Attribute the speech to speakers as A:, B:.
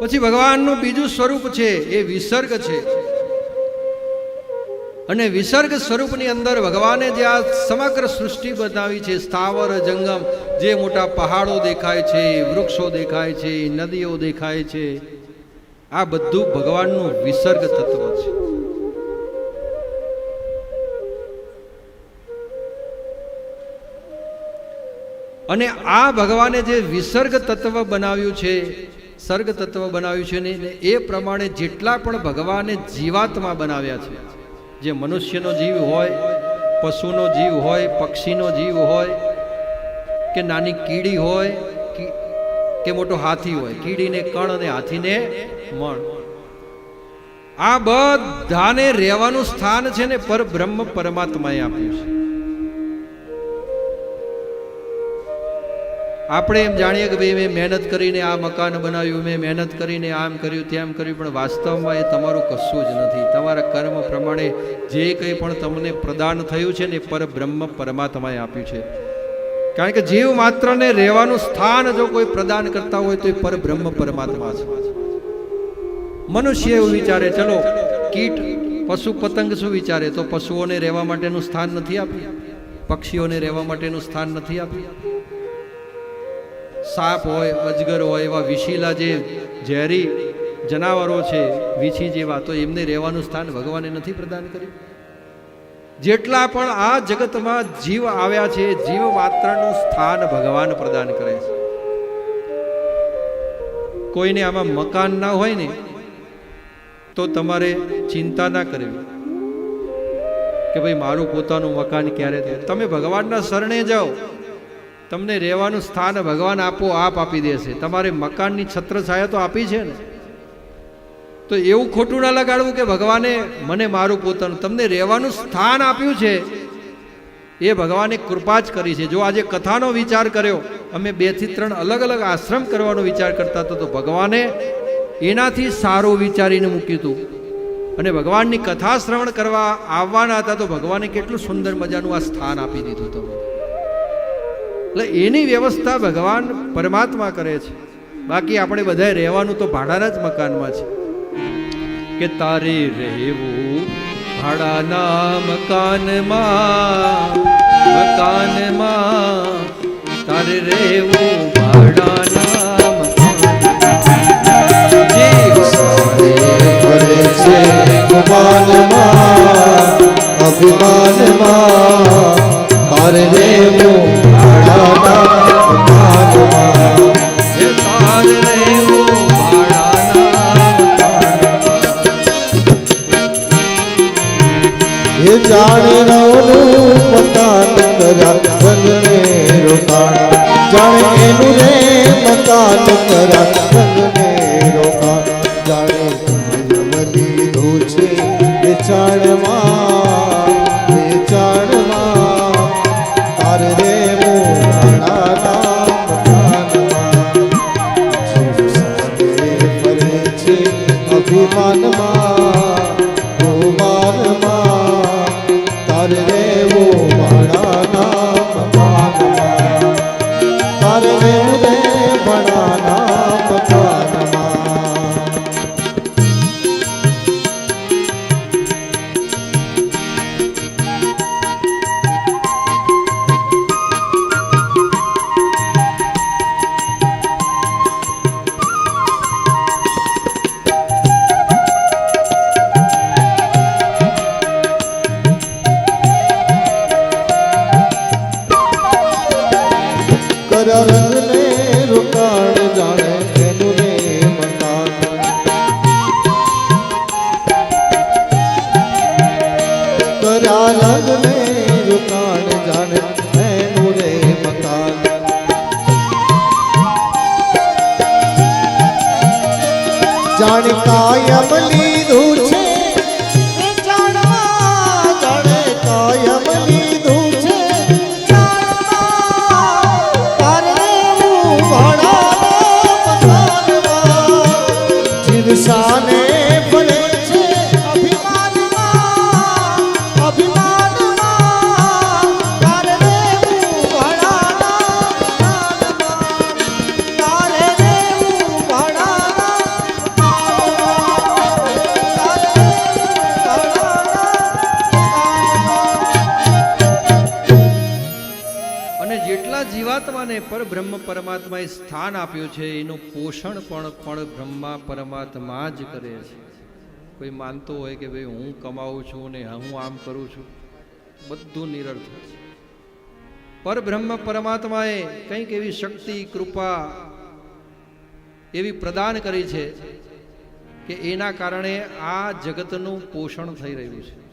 A: પછી ભગવાનનું બીજું સ્વરૂપ છે, એ વિસર્ગ છે. અને વિસર્ગ સ્વરૂપની અંદર ભગવાને જે આ સમગ્ર સૃષ્ટિ બનાવી છે, સ્થાવર જંગમ, જે મોટા પહાડો દેખાય છે, વૃક્ષો દેખાય છે, નદીઓ દેખાય છે, આ બધું ભગવાનનું વિસર્ગ તત્વ છે. અને આ ભગવાને જે વિસર્ગ તત્વ બનાવ્યું છે સર્ગ તત્વ બનાવ્યું છે ને એ પ્રમાણે જેટલા પણ ભગવાને જીવાત્મા બનાવ્યા છે, જે મનુષ્યનો જીવ હોય, પશુનો જીવ હોય, પક્ષીનો જીવ હોય, કે નાની કીડી હોય, કે- મોટો હાથી હોય, કીડીને કણ અને હાથીને મણ. આ બધાને રહેવાનું સ્થાન છે ને પર બ્રહ્મ પરમાત્માએ આપ્યું છે. આપણે એમ જાણીએ કે ભાઈ મેં મહેનત કરીને આ મકાન બનાવ્યું, મેં મહેનત કરીને આમ કર્યું, તેમ કર્યું, પણ વાસ્તવમાં એ તમારું કશું જ નથી. તમારા કર્મ પ્રમાણે જે કંઈ પણ તમને પ્રદાન થયું છે ને એ પર બ્રહ્મ પરમાત્માએ આપ્યું છે. કારણ કે જીવ માત્રને રહેવાનું સ્થાન જો કોઈ પ્રદાન કરતા હોય તો એ પર બ્રહ્મ પરમાત્મા છે. મનુષ્ય એવું વિચારે, ચલો, કીટ, પશુ પતંગ શું વિચારે? તો પશુઓને રહેવા માટેનું સ્થાન નથી આપ્યું. પક્ષીઓને રહેવા માટેનું સ્થાન નથી આપ્યું. સાપ હોય, અજગર હોય, એવા વિશીલા જે ઝેરી જનાવરો છે, વીછી જેવા, તો એમને રહેવાનું સ્થાન ભગવાને નથી પ્રદાન કર્યું? જેટલા પણ આ જગતમાં જીવ આવ્યા છે, જીવ માત્રનું સ્થાન ભગવાન પ્રદાન કરે છે. કોઈને આમાં મકાન ના હોય ને, તો તમારે ચિંતા ના કરવી. કે ભાઈ, મારું પોતાનું મકાન ક્યારે થાય? તમે ભગવાનના શરણે જાઓ. તમને રહેવાનું સ્થાન ભગવાન આપો, આપ આપી દેશે. તમારે મકાનની છત્ર છાયા તો આપી છે ને? તો એવું ખોટું ના લગાડવું કે ભગવાને મને મારું પોતાનું, તમને રહેવાનું સ્થાન આપ્યું છે. એ ભગવાને કૃપા જ કરી છે. જો આજે કથાનો વિચાર કર્યો, અમે બેથી ત્રણ અલગ અલગ આશ્રમ કરવાનો વિચાર કરતા હતા, તો ભગવાને એનાથી સારું વિચારીને મૂક્યું હતું. અને ભગવાનની કથા શ્રવણ કરવા આવવાના હતા, તો ભગવાને કેટલું સુંદર મજાનું આ સ્થાન આપી દીધું તમને એટલે એની વ્યવસ્થા ભગવાન પરમાત્મા કરે છે. બાકી આપણે બધાએ રહેવાનું તો ભાડાના જ મકાનમાં છે. કે તારે રહેવું ભાડાના મકાનમાં મકાનમાં. તારે રહેવું ભાડાના મકાનમાં.
B: અભિમાનમાં. તારે મકાનમાં
A: એ
B: જાણે રવનું મકાન કર્યા રંગને રોકાણ. જાણે એનું રે મકાન કર્યા રંગને રોકાણ. અભિમાનમાં ra ra ra મકાનમાં
A: જીવાત્માને પરબ્રહ્મ પરમાત્માએ સ્થાન આપ્યું છે, એનું પોષણ પણ પણ બ્રહ્મા પરમાત્મા જ કરે છે. કોઈ માનતો હોય કે ભાઈ હું કમાઉં છું ને હું આમ કરું છું, બધું નિરર્થક છે. પરબ્રહ્મ પરમાત્માએ કંઈક એવી શક્તિ, કૃપા એવી પ્રદાન કરી છે કે એના કારણે આ જગતનું પોષણ થઈ રહ્યું છે.